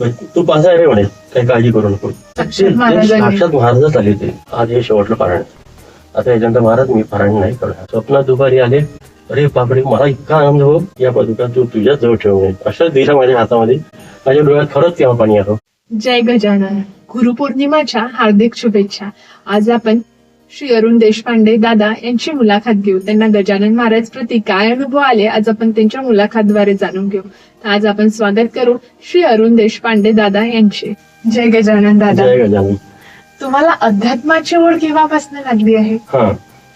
तू पासा आहे रे म्हणे काही काळजी करू नको. साक्षात महाराजच आले होते आज हे शेवटलं पारायण. आता याच्यानंतर महाराज मी पारायण नाही करणार. स्वप्नात दुपारी आले अरे बापरे मला इतका आनंद हो या पदुका तू तुझ्याच जवळ ठेवू नये असं दिला माझ्या हातामध्ये माझ्या डोळ्यात खरंच तेव्हा पाणी आलं. जय गजानन. गुरुपौर्णिमाच्या हार्दिक शुभेच्छा. आज आपण श्री अरुण देशपांडे दादा यांची मुलाखत घेऊ. त्यांना गजानन महाराज प्रती काय अनुभव आले आज आपण त्यांच्या मुलाखतद्वारे जाणून घेऊ. आज आपण स्वागत करू श्री अरुण देशपांडे दादा यांचे. जय गजानन दादा. जय गजानन. तुम्हाला अध्यात्माची ओढ केव्हापासून लागली आहे? हा.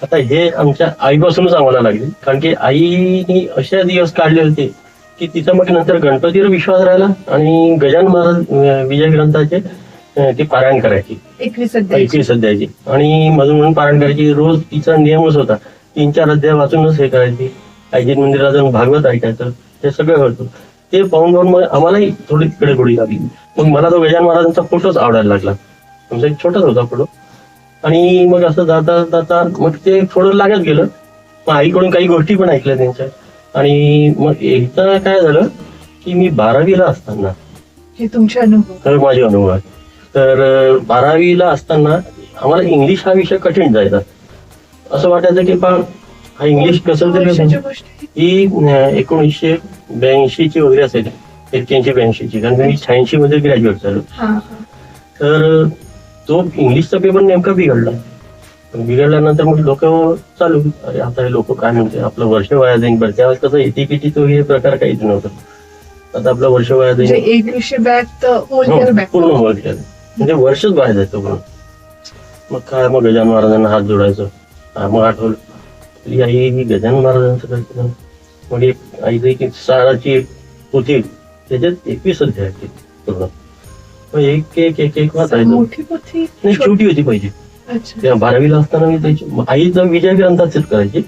आता हे आमच्या आईपासूनच आम्हाला लागले. कारण की आईनी अशा दिवस काढले होते की तिथं मग नंतर गणपतीवर विश्वास राहिला आणि गजानन महाराज विजय ग्रंथाचे ती पारायण करायची. एकवीस एकवीस अध्यायाची. आणि मधून म्हणून पारायण करायची. रोज तिचा नियमच होता. तीन चार अध्याय वाचूनच हे करायची. आईजी मंदिरात जाऊन भागवत ऐकायचं. हे सगळं होतं. ते पाहून पाहून मग आम्हालाही थोडी तिकडे गोडी लागली. मग मला तो गजानन महाराजांचा फोटोच आवडायला लागला. आमचा एक छोटाच होता फोटो आणि मग असं जाता जाता मग ते थोडं लागत गेलं. मग आईकडून काही गोष्टी पण ऐकल्या त्यांच्या. आणि मग एकदा काय झालं की मी बारावीला असताना हे तुमचे अनुभव. तर माझे अनुभव आहे तर बारावीला असताना आम्हाला इंग्लिश हा विषय कठीण जायचा. असं वाटायचं की बा हा इंग्लिश कसं तरी. ही एकोणीसशे ब्याऐंशी ची वगैरे असेल एक्क्याऐंशी ब्याऐंशी ची कारण मी शहाऐंशी मध्ये ग्रॅज्युएट झालो तर तो इंग्लिशचा पेपर नेमका बिघडला. बिघडल्यानंतर मग लोक चालू. अरे आता हे लोक काय म्हणते? आपलं वर्ष वाया जाईल बरं त्यावेळेस कसं एटी किटी तो हे प्रकार काहीच नव्हतं. आता आपलं वर्ष वाया म्हणजे जाईल होल हो, पूर्ण वर्ष म्हणजे वर्षच वाया जायचं पूर्ण मग काय मग गजानन महाराजांना हात जोडायचं. मग आठवलं. आपली आई ही गजानन महाराजांचं काय केलं मग एक आईची एक साराची पोथी त्याच्यात एकवीस अध्याय आहेत. पूर्ण. मग एक एक एक एक वाचायचं नाही छोटी? होती पाहिजे. तेव्हा बारावीला असताना मी त्याची आई जर विजय ग्रंथाचीच करायची.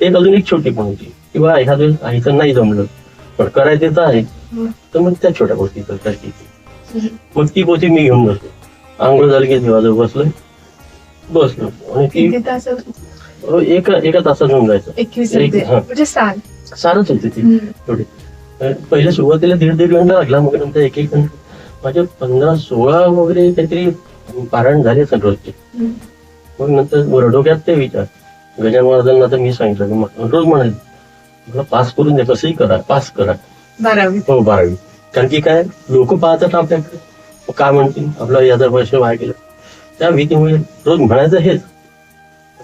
एक अजून एक छोटी पण होती. किंवा एखाद्या आईचं नाही जमलं पण करायचं तर आहे. तर मग त्या छोट्या गोष्टी करायची मग ती पोथी मी घेऊन बसलो. आंघोळ झाली की देवाजवळ बसलोय. बसलो. आणि ती अ, एका एका तासात होऊन जायचं. एकवीस एक- हा. म्हणजे साल. सारच होती ती. हम्म. थोडी पहिल्या सुरुवातीला दीड दीड घंटा लागला मग नंतर एक एक घंटा माझे पंधरा सोळा वगैरे काहीतरी पारायण झाले रोजचे. हम्म. मग नंतर वर डोक्यात ते विचार. गजानन महाराजांना तर मी सांगितलं की म- रोज म्हणाल मला पास करून द्या कसंही करा पास करा. बारावी. हो बारावी. कारण की काय लोक पाहतात आपल्याकडे. मग काय म्हणतील? आपलं याचा वर्ष वाया गेलं. त्या भीतीमुळे रोज म्हणायचं हेच.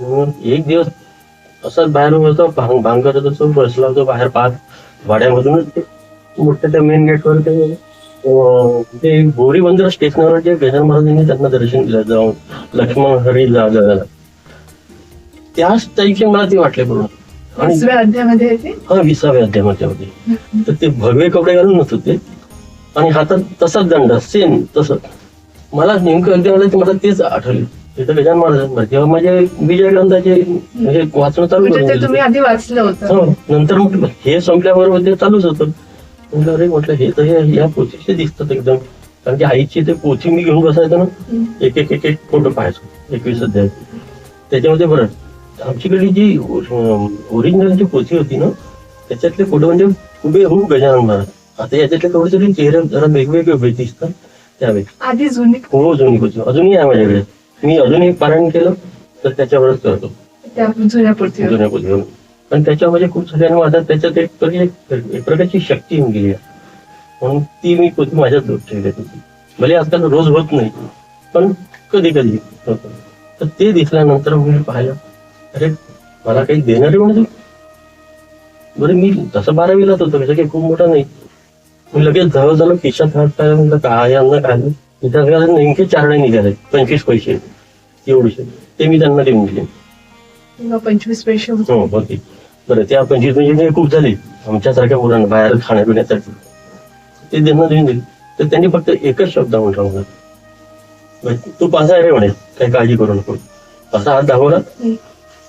मग एक दिवस असाच बाहेर होतो भांग भांग करत असतो बसला होतो बाहेर पाहत वाड्यामधूनच ते मोठ्या त्या मेन गेटवर ते ते गोरी बंदर स्टेशनवर जे गजानन महाराजांनी त्यांना दर्शन दिलं जाऊन लक्ष्मण हरी जा जा- जा. त्याच टाईपचे मला ते वाटले पूर्ण आणि हा विसाव्या अध्यायामध्ये होते. तर ते भगवे कपडे घालूनच होते. आणि हातात तसाच दंड सेम तसं. मला नेमकं मला तेच आठवले. तिथं गजान महाराजांवर जेव्हा माझे विजय ग्रंथाचे हे वाचणं चालू म्हणजे ते. तुम्ही आधी वाचलं होतं. हो नंतर मग हे संपल्याबरोबर ते चालूच होतं. म्हटलं अरे म्हटलं हे तर हे या पोथीचे दिसतात एकदम. कारण की आईची ते पोथी मी घेऊन बसायचो ना. एक एक एक एक फोटो पाहायचो एकवीस अध्याय. त्याच्यामध्ये बरं आमच्याकडली जी ओरिजिनल जी पोथी होती ना त्याच्यातले फोटो म्हणजे उभे हो गजानन महाराज. आता याच्यातले थोडे तरी चेहरे जरा वेगवेगळे उभे दिसतात त्यावेळी. आधी जुनी हो जुनी अजूनही आहे माझ्याकडे. मी अजूनही पारायण केलं तर त्याच्यावरच करतो. जुन्या पण त्याच्यामध्ये खूप सगळ्यांना वाटत त्याच्यात एक एक एक प्रकारची शक्ती येऊन गेली आहे. म्हणून ती मी माझ्याच ठेवली होती. भले आजकाल रोज होत नाही पण कधी कधी होतं तर ते दिसल्यानंतर मी पाहिलं अरे मला काही देणार म्हणजे बरं मी तसं बारावीलाच होतो त्याचा काही खूप मोठा नाही. मी लगेच जवळ झालो खिशात हात पाहिला म्हटलं काय यांना काय सगळ्या नेमके चारणे निघाले. पंचवीस पैसे. एवढेसे ते मी त्यांना देऊन दिले. पंचवीस पैसे. हो बरं त्या पंचवीस म्हणजे खूप झाली. आमच्यासारख्या मुलांना बाहेर खाण्यापिण्यासाठी. ते त्यांना देऊन दिली. तर त्यांनी फक्त एकच शब्द म्हटला मला "बाई, तू पासा आहे रे म्हणे काही काळजी करू नको. असा हात दाखवला.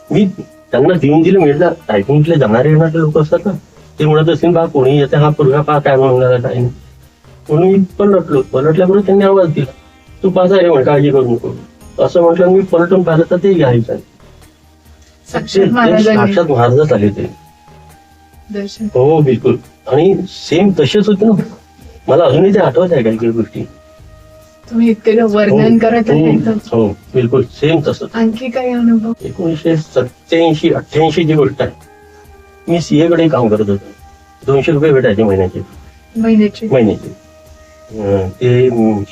मी त्यांना देऊन दिलं म्हटलं ऐकून जाणारे येणारे लोक असतात ना? ते म्हणत असतील बा कोणी येते हा पोरगा पा काय म्हणणार काय नाही. म्हणून मी पलटलो. पलटल्याबरोबर त्यांनी आवाज दिला. तू पासा आहे रे म्हणे काळजी करू नको. असं म्हटलं मी पलटून पाहिलं तर ते घ्यायचं साक्षात महाराजच आले ते. दर्शन. हो बिलकुल. आणि सेम तसेच होते ना. मला अजूनही ते आठवत आहे काही काही गोष्टी. तुम्ही इतके वर्णन करत हो, आहे तर हो बिलकुल. सेम तसंच. आणखी काही अनुभव? एकोणीसशे सत्याऐंशी अठ्ठ्याऐंशी ची गोष्ट आहे मी सीए कडे काम करत होतो. दोनशे रुपये भेटायचे महिन्याचे. महिन्याची. महिन्याचे. ते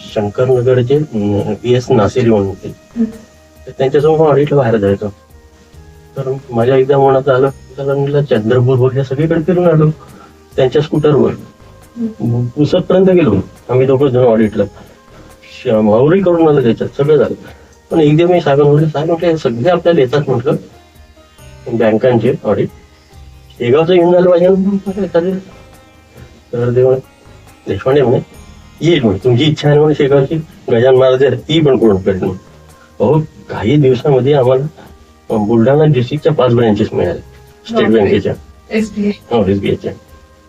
शंकरनगरचे बी एस नासेरी म्हणून होते तर त्यांच्यासमोर ऑडिटला बाहेर जायचो. तर माझ्या एकदा मनात आलं तर चंद्रपूर वगैरे सगळीकडे फिरून आलो. त्यांच्या स्कूटरवर. पुसतपर्यंत गेलो. आम्ही दोघं जण ऑडिटला. माहुरी करून आलं त्याच्यात सगळं झालं. पण एकदा मी साहेब म्हटलं साहेब म्हटलं सगळे आपल्याला येतात म्हटलं. बँकांचे ऑडिट. शेगावचं येऊन झालं पाहिजे तर ते देशपांडे म्हणे. येईल म्हणे तुमची इच्छा आहे म्हणे शेगावची गजान महाराज आहे, ती पण पूर्ण करेल अहो काही दिवसामध्ये आम्हाला बुलढाणा डिस्ट्रिक्टच्या पाच ब्रँचेस मिळाले स्टेट. बँकेच्या एसबीआय हो एसबीआयच्या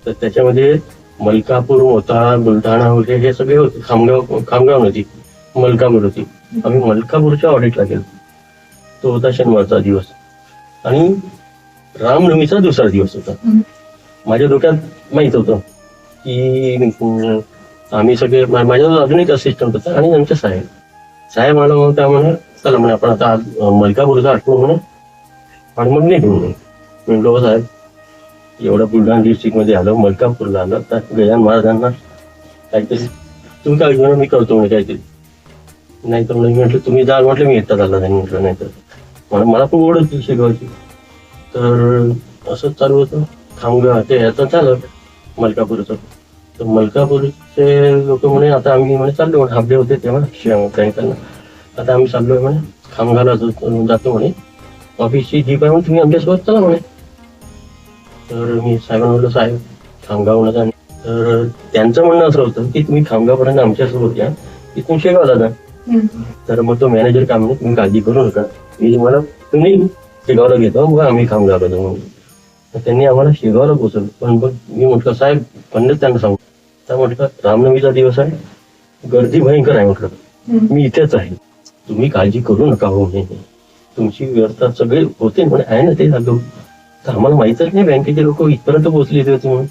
तर त्याच्यामध्ये मलकापूर होता बुलढाणा वगैरे हे सगळे होते खामगाव खामगाव नव्हती मलकापूर होती. आम्ही मलकापूरच्या ऑडिटला गेलो. तो होता शनिवारचा दिवस. आणि रामनवमीचा दुसरा दिवस होता. माझ्या डोक्यात माहीत होतं की आम्ही सगळे माझ्याजवळ अजून एक असिस्टंट होता आणि आमच्या साहेब. साहेब मला मग त्या म्हणे चला म्हणे आपण आता मलकापूरचा आठवण म्हणे आणि मग निघू म्हणे म्हणलो साहेब एवढं बुलढाणा डिस्ट्रिक्टमध्ये आलो मलकापूरला आलं तर गजान महाराजांना काहीतरी तुम्ही काय घेऊन मी करतो म्हणे काहीतरी. नाही तर मी म्हटलं तुम्ही जा म्हटलं मी येतात आला नाही म्हटलं नाही तर मला मला पण ओढ होती शेगावची. तर असंच चालू होतं. खामगाव ते आता झालं मलकापूरचं. तर मलकापूरचे लोक म्हणे आता आम्ही म्हणे चाललो म्हणे हाफ डे होते तेव्हा बँकांना आता आम्ही चाललोय म्हणे खामगावला जो- जातो म्हणे. ऑफिसची जीप आहे म्हणे तुम्ही आमच्यासोबत चला म्हणे. तर मी साहेबांना म्हटलं साहेब खामगाव नका तर त्यांचं म्हणणं असं होतं की तुम्ही खामगावपर्यंत आमच्यासोबत या. तिथून शेगावला जा. तर मग तो मॅनेजर काय म्हणे तुम्ही काळजी करू नका. मी तुम्हाला तुम्ही शेगावला घेतो मग आम्ही खामगावला जाऊ म्हणून. त्यांनी आम्हाला शेगावला पोहोचवलं पण मग मी म्हटलं साहेब पन्नास त्यांना सांगू. तर म्हटलं रामनवमीचा दिवस आहे. गर्दी भयंकर आहे म्हटलं. मी इथेच आहे. तुम्ही काळजी करू नका हो म्हणे. तुमची व्यवस्था सगळे होते म्हणे. आहे ना ते झालं. तर आम्हाला माहितच नाही बँकेचे लोक इथपर्यंत पोहोचले होते म्हणून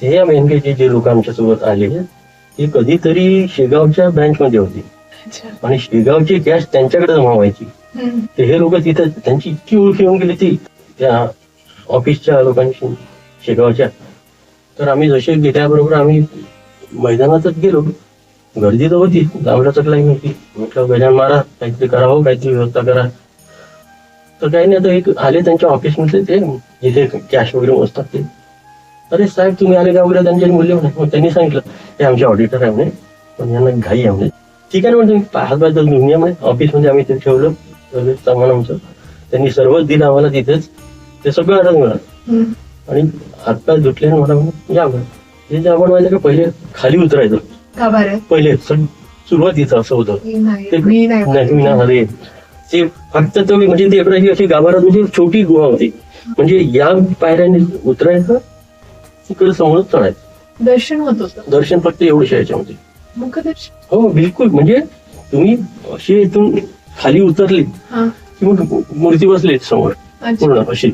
ते या बँकेचे जे लोक आमच्यासोबत आले ते कधीतरी शेगावच्या ब्रँच मध्ये होते आणि शेगावची कॅश त्यांच्याकडे जमा व्हायची. तर हे लोक तिथं त्यांची इतकी ओळख येऊन गेली ती त्या ऑफिसच्या लोकांशी शेगावच्या. तर आम्ही जसे गेल्याबरोबर आम्ही मैदानातच गेलो. गर्दी तर होती लांबल्याच लाईन होती. म्हटलं गजान मारा काहीतरी करावं हो, काहीतरी व्यवस्था करा. तर काही नाही आता एक आले त्यांच्या ऑफिसमध्ये ते जिथे कॅश वगैरे मोजतात ते. अरे साहेब तुम्ही आले का वगैरे त्यांचे मूल्य म्हणे. मग त्यांनी सांगितलं हे आमचे ऑडिटर आहे म्हणे पण यांना घाई आहे म्हणे. ठीक आहे ना म्हणजे पाच घेऊन या म्हणे. ऑफिसमध्ये आम्ही ते ठेवलं सामान आमचं. त्यांनी सर्वच दिलं आम्हाला तिथेच. ते सगळं आठवण मिळालं. आणि हातपाय धुतले मला या हे जे आपण माहिती का पहिले खाली उतरायचं. पहिले सुरुवातीचं असं होतं. ते मी नाही. ते फक्त तो म्हणजे ते एवढी अशी गाभारात म्हणजे छोटी गुहा होती. म्हणजे या पायऱ्याने उतरायचं तिकडे समोरच चढायचं. दर्शन होत होतं. दर्शन फक्त एवढ्या याच्यामध्ये. हो बिलकुल. म्हणजे तुम्ही अशी इथून खाली उतरली की मग मूर्ती बसली समोर. पूर्ण अशी.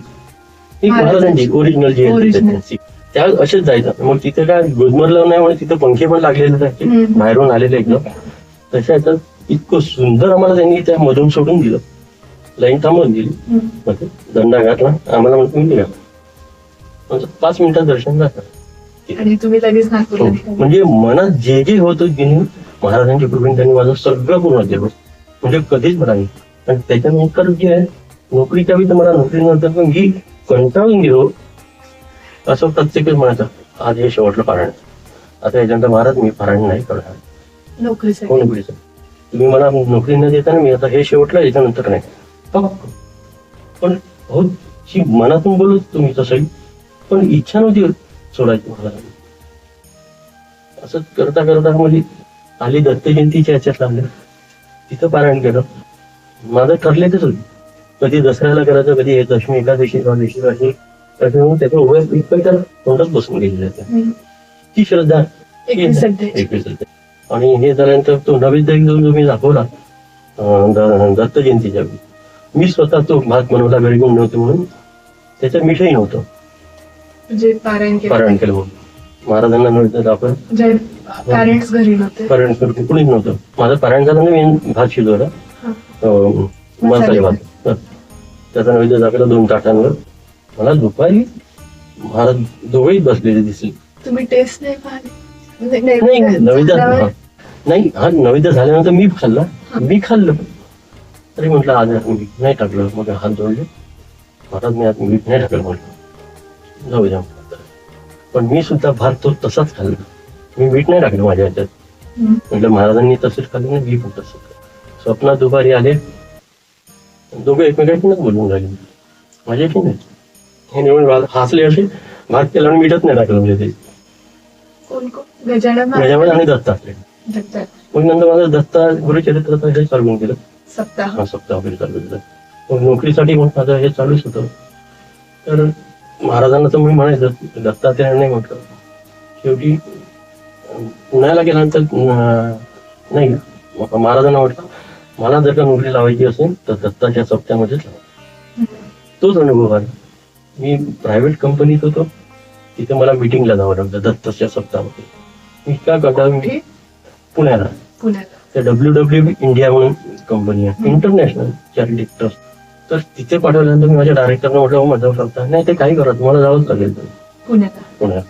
महाराजांची. ओरिजिनल जी आहे Original. त्यांची. त्या असेच जायचं मग तिथे काय गुदमरलं नाही म्हणजे तिथे पंखे पण लागलेले जायचे. बाहेरून आलेले एकदम तशा याच्यात इतकं सुंदर आम्हाला त्यांनी त्या मधून सोडून दिलं लाईन थांबवून दिली दंडा घातला आम्हाला मग तुम्ही निघा म्हणजे पाच मिनिटात दर्शन झालं हो. निघाले. म्हणजे मनात जे जे होतं नाही, महाराजांच्या कृपेने त्यांनी माझं सगळं पूर्ण केलं म्हणजे कधीच मला नाही आणि त्याच्यानंतर जे आहे नोकरीच्या वेळी तर मला नोकरी नव्हतं पण मी कंटाळून गेलो असं प्रत्येकच म्हणायचं आज हे शेवटलं पारायण. आता याच्यानंतर महाराज मी पारायण नाही करणार. हो नोकरीसाठी? नोकरीचं तुम्ही मला नोकरी न देता ना मी आता हे शेवटलं याच्यानंतर नाही. हो. पण हो जी मनातून बोलत तुम्ही तसंही पण इच्छा नव्हती सोडायची मला असंच करता करता म्हणजे आली दत्त जयंतीच्या याच्यात लागले. तिथं पारायण केलं. माझं ठरलेलंच होती. कधी दसऱ्याला करायचं कधी दशमी एकादशी द्वादशी अशी. असं म्हणून त्याचं उभं इतकं त्या तोंडात बसून आहे हम्म. ती श्रद्धा. एकवीस आणि हे झाल्यानंतर तो नैवेद्य घेऊन जो मी दाखवला दत्त जयंतीच्या वेळी. मी स्वतः तो भाग बनवला घरी घेऊन नव्हते म्हणून. त्याच्यात मिठही नव्हतं. पारायण केलं. पारायण म्हणून. महाराजांना नव्हतं आपण पॅरेंट्स कुणीच नव्हतं. माझा पॅरेंट्सचा मी भात शिजवला. हा. मसाले भात. त्याचा नैवेद्य दाखवला दोन ताटांवर मला दुपारी महाराज दोघेही बसलेले दिसले. तुम्ही टेस्ट नाही पाहिली. म्हणजे नाही नैवेद्य नैवेद्य हा. नाही हा नैवेद्य झाल्यानंतर मी खाल्ला. मी खाल्लं. तरी म्हटलं आज मीठ नाही टाकलं. मग हात जोडले. महाराज मी आज मीठ नाही टाकलं म्हटलं. जाऊ द्या. पण मी सुद्धा भात तो तसाच खाल्ला. मी मीठ नाही टाकलं माझ्या ह्याच्यात. म्हटलं महाराजांनी तसंच खाल्लं मी पण तसंच. स्वप्नात दुपारी आले. दोघे एकमेकांशीच बोलून राहिले. माझ्याशी नाही हे निवडून हसले असे भात केला आणि मीठच नाही टाकलं म्हणजे ते. गजानन आणि दत्त असले. दत्त. मग नंतर माझं दत्ता गुरुचरित्राचं हे चालवून सप्ताह. हा सप्ताह वगैरे चालू केलं मग नोकरीसाठी मग माझं हे चालूच होतं. तर महाराजांना तर मी म्हणायचं दत्तात्रेय नाही म्हटलं. शेवटी पुण्याला गेल्यानंतर नाही महाराजांना म्हटलं मला जर का नोकरी लावायची असेल तर दत्ताच्या सप्त्यामध्येच लावा तोच अनुभव आला. मी प्रायव्हेट कंपनीत होतो. तिथे मला मिटिंगला जावं लागलं दत्तच्या सप्ताहामध्ये. मी काय करता मी पुण्याला. त्या डब्ल्यू डब्ल्यू इंडिया म्हणून कंपनी आहे. इंटरनॅशनल चॅरिटी ट्रस्ट तर तिथे पाठवल्यानंतर मी माझ्या डायरेक्टरला म्हटलं "हो, माझं शकता नाही ते काही करा. तुम्हाला जावंच लागेल पुण्यात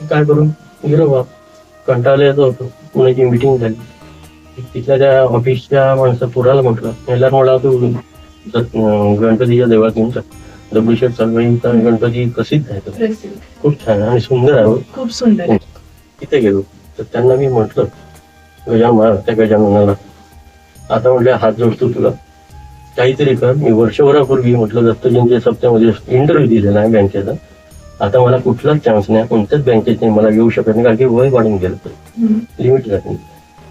काय करून गेलो बा कंटाळा येतो होतो. पुण्याची मिटिंग झाली. तिथल्या त्या ऑफिसच्या माणसं पुराला म्हटलं. याला मला तू गणपतीच्या देवळात घेऊन डब्ल्यू शेठ चालवाईचा गणपती प्रसिद्ध आहे तो. खूप छान आहे आणि सुंदर आहे. खूप सुंदर. तिथे गेलो. तर त्यांना मी म्हटलं गजान महाराज त्या गजाननाला. आता म्हटलं हात जोडतो तुला. काहीतरी कर. मी वर्षभरापूर्वी म्हटलं दत्तजयंती सप्त्यामध्ये इंटरव्ह्यू दिलेला आहे बँकेचा. आता मला कुठलाच चान्स नाही. कोणत्याच बँकेचे मला येऊ शकत नाही. कारण की वय वाढून गेलं. हम्म. लिमिट झाली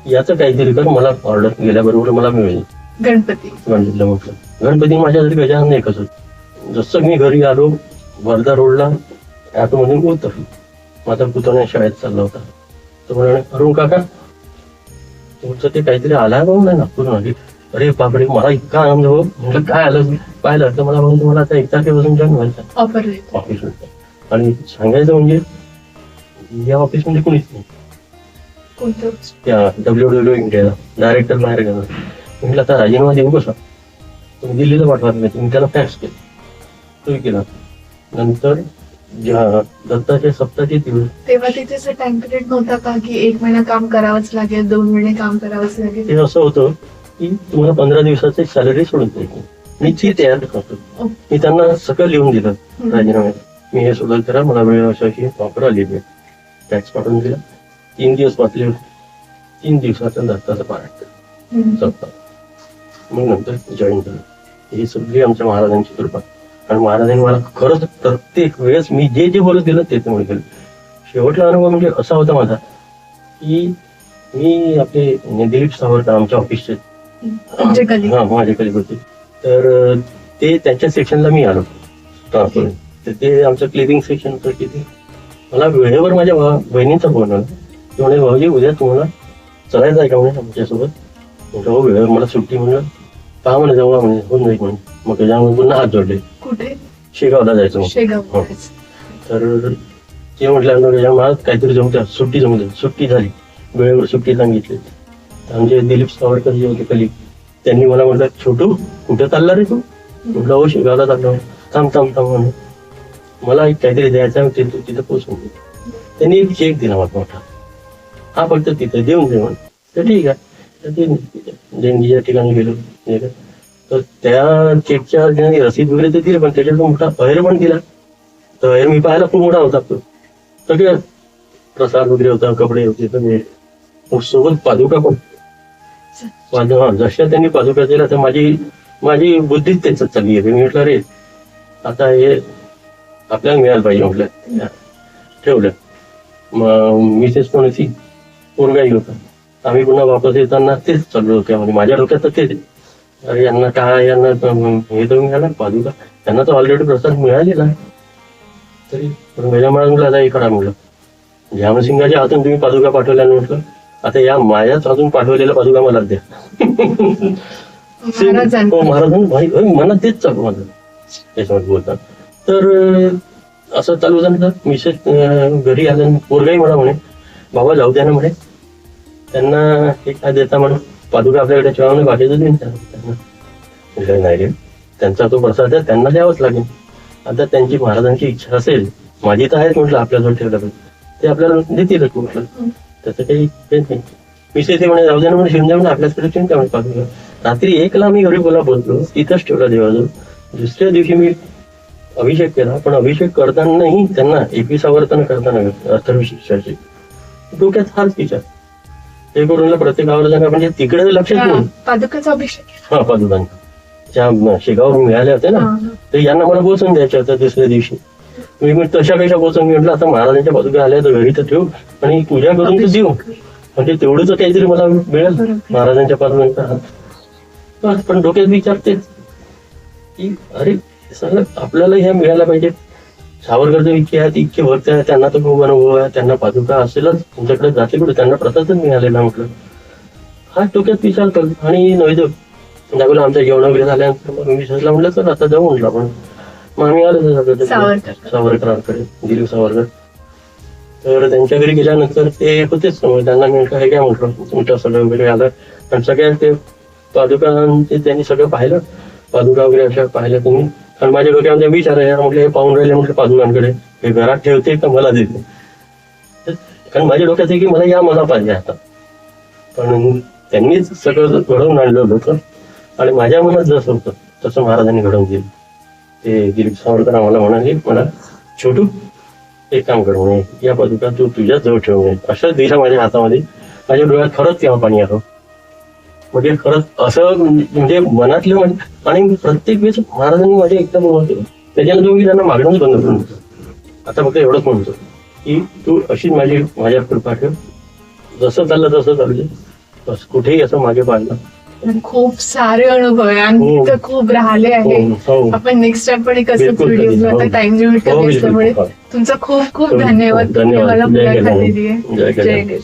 याचं काहीतरी कर मला ऑर्डर गेल्याबरोबर मला मिळेल. गणपती. गणपतीला म्हटलं गणपती माझ्यासाठी गजानन एकच होत. जसं मी घरी आलो वर्धा रोडला आतमधून उतरलो. माझा पुतण्या शाळेत चालला होता. तो म्हणाले अरुण काका तुमचं ते काहीतरी आला भाऊ नाही नागपूर आली. अरे बापरे मला इतका आनंद हो. म्हटलं काय आलं? पाहिलं तर मला म्हणून तुम्हाला आता एक तारखेपासून जॉईन व्हायचं. ऑफिस आणि सांगायचं म्हणजे या ऑफिसमध्ये कोणीच नाही. कोणतं? डब्ल्यू डब्ल्यू इंडियाला डायरेक्टर बाहेर गेला. म्हटलं आता राजीनामा देऊ कसा तुम्ही दिल्लीला पाठवा तुम्ही तुम्ही त्याला फॅक्स केला. तोही केला. नंतर ज्या दत्ताच्या सप्ताहचे दिवस तेव्हा तिथे असं टाइम पिरियड नव्हता का की एक महिना काम करावंच लागेल दोन महिने काम करावंच लागेल? ते असं होतं की तुम्हाला पंधरा दिवसाची सॅलरी सोडून द्यायची. मी ती तयार करतो. मी त्यांना सगळं लिहून दिलं राजीनाम्यात. मी हे सुद्धा करा मला वेळ अशी ऑफर आली टॅक्स पाठवून दिला. तीन दिवस वाचले तीन दिवसाचा दत्ताचं. हम्म. सप्ताह. मग नंतर जॉईन झालं ही सगळी आमच्या महाराजांची कृपा. आणि महाराजांनी मला खरंच प्रत्येक वेळेस मी जे जे बोलत गेलं ते ते केलं शेवटला अनुभव म्हणजे असा होता माझा की मी आपले दिलीप सावरकर आमच्या ऑफिसचे. हा माझे कलिग होते. तर ते त्यांच्या सेक्शनला मी आलो. तर ते आमचं क्लिनिंग सेक्शन होतं तिथे. मला वेळेवर माझ्या बहिणीचा फोन आला. ते म्हणे भाऊजी उद्या तुम्हाला चलायचं आहे का म्हणे आमच्यासोबत म्हटलं हो वेळेवर मला सुट्टी म्हणलं का म्हणे जाऊ म्हणे होऊन जाईल म्हणे मग त्याच्यामुळे पुन्हा हात जोडले कुठे शेगावला जायचं शेगाव हो. तर ते म्हटल्यानंतर त्याच्या मला काहीतरी जमू द्या सुट्टी जमू द्या सुट्टी झाली वेळेवर सुट्टी सांगितली आमचे दिलीप सावरकर जे होते कलिग त्यांनी मला म्हटलं छोटू कुठे चालला रे तू म्हटलं हो शेगावला चाललो थांब थांब थांब म्हणे मला एक काहीतरी द्यायचं तिथे पोचवून दे त्यांनी एक चेक दिला मला मोठा हा फक्त तिथे देऊन दे म्हणे तर ठीक आहे. तर देणगीच्या ठिकाणी गेलो तर त्या चेकच्या ज्याने रसीद वगैरे ते दिले पण त्याच्यात मोठा अहेर पण दिला. तर अहेर मी पाहायला खूप मोठा होता. तो सगळे प्रसाद वगैरे होता कपडे होते सगळे सोबत पादुका पण. हा, जशा त्यांनी पादुका दिला तर माझी माझी बुद्धीच त्याच्यात चालली आहे. मी म्हटलं रे आता हे आपल्याला मिळायला पाहिजे म्हटलं. ठेवलं. मग मिसेस पण होती पोरगाही होता. आम्ही पुन्हा वापस येताना तेच चाललो होते. म्हणजे माझ्या डोक्यात तर तेच अरे यांना काय यांना हे तर मिळालं पादुका त्यांना तर ऑलरेडी प्रसाद मिळालेला तरी माझ्या म्हटलं आता हे करा म्हटलं ध्यानसिंगाच्या हातून तुम्ही पादुका पाठवल्या म्हटलं आता या मायाच हातून पाठवलेल्या पादुका मला द्या. महाराजांनी हो मनात तेच चालू माझं त्याच्यामध्ये बोलतात. तर असं चालू झालं. मिसेस घरी आल्या पोरगाही म्हणा म्हणे बाबा जाऊ द्या ना म्हणे. त्यांना हे काय देता म्हणून? पादुका आपल्याकडे ठेवा बाकीचं देईन त्यांना. नाही रे. त्यांचा तो प्रसाद आहे त्यांना द्यावाच लागेल. आता त्यांची महाराजांची इच्छा असेल माझी तर आहेच म्हटलं आपल्याजवळ ठेवलं पाहिजे ते आपल्याला देतीलच म्हटलं त्याचं काही नाही. विषय ते म्हणे जाऊ ना म्हणे शिंदे म्हणे आपल्याचकडे ठेवून म्हणे पादुका. रात्री एकला मी घरी बोला बोललो तिथंच ठेवला देवाजवळ. दुसऱ्या दिवशी मी अभिषेक केला पण अभिषेक करतानाही त्यांना एकविसावर्तन करताना अर्थविशिष्टाचे डोक्यात हाच विचार. ते करून प्रत्येक आवर्तन म्हणजे तिकडे लक्ष हा, पादुकाचा अभिषेक. हा पादुकांना ज्या म- शेगावर मिळाल्या होत्या ना हा, तर यांना मला पोहोचून द्यायच्या होत्या दुसऱ्या दिवशी. मी मग तशापेक्षा पोहोचून म्हटलं आता महाराजांच्या पादुका आल्या तर घरी तर ठेवू. आणि पूजा करून तर देऊ. म्हणजे तेवढं तर काहीतरी मला मिळेल. महाराजांच्या पादुकांचा हात. बस, पण डोक्यात विचारतेच की अरे सगळं आपल्याला ह्या मिळायला पाहिजे. सावरकरचे इतके आहेत इतके भक्त आहेत त्यांना तर खूप अनुभव आहे त्यांना पादुका असेलच तुमच्याकडे जाते कुठे? त्यांना प्रसादच मिळालेला म्हटलं. हा डोक्यात विचार कर आणि नव्हे दाखवलं आमच्या जेवण वगैरे झाल्यानंतर मग मी सहजला म्हटलं तर आता जाऊ म्हटलं आपण. मग आम्ही आलो. सावरकरांकडे. दिलीप सावरकर. तर त्यांच्या घरी गेल्यानंतर ते होतेच त्यांना मी हे काय म्हटलं? तुमचं सगळं वगैरे आलं. आणि सगळ्या ते पादुका ते त्यांनी सगळं पाहिलं. पादुका वगैरे अशा पाहिल्या तुम्ही. कारण माझ्या डोक्यामध्ये विचार आहे म्हटलं हे पाहून राहिले म्हटलं पादुकांकडे. हे घरात ठेवते का मला देते. कारण माझ्या डोक्यात आहे की मला या मला पाहिजे आता. पण त्यांनीच सगळं घडवून आणलं होतं. आणि माझ्या मनात जसं होतं तसं महाराजांनी घडवून दिलं. ते दिलीप सावरकर आम्हाला म्हणाले मला छोटू एक काम कर म्हणे या पादुका तू तुझ्याच जवळ ठेव म्हणे. अशाच दिशा माझ्या हातामध्ये. माझ्या डोळ्यात खरंच तेव्हा पाणी आलं. म्हणजे खरंच असं म्हणजे मनातलं म्हणजे आणि प्रत्येक वेळेस महाराजांनी माझे एकदम त्याच्यानंतर मी त्यांना मागणंच बंद करून. आता फक्त एवढंच म्हणतो की तू अशीच माझी माझ्या कृपा ठेव जसं चाललं तसं चालू दे बस कुठेही असं मागे पाहिलं खूप सारे अनुभव आहे आणि हो. तिथं खूप राहिले आहे हो हो आपण नेक्स्ट टाइम पण बिलकुल व्हिडिओ हो. टाइम लिमिट हो, कमी. असल्यामुळे हो. तुमचा खूप खूप हो, धन्यवाद तुम्ही. मला मुलाखत. दिली आहे जय. गजानन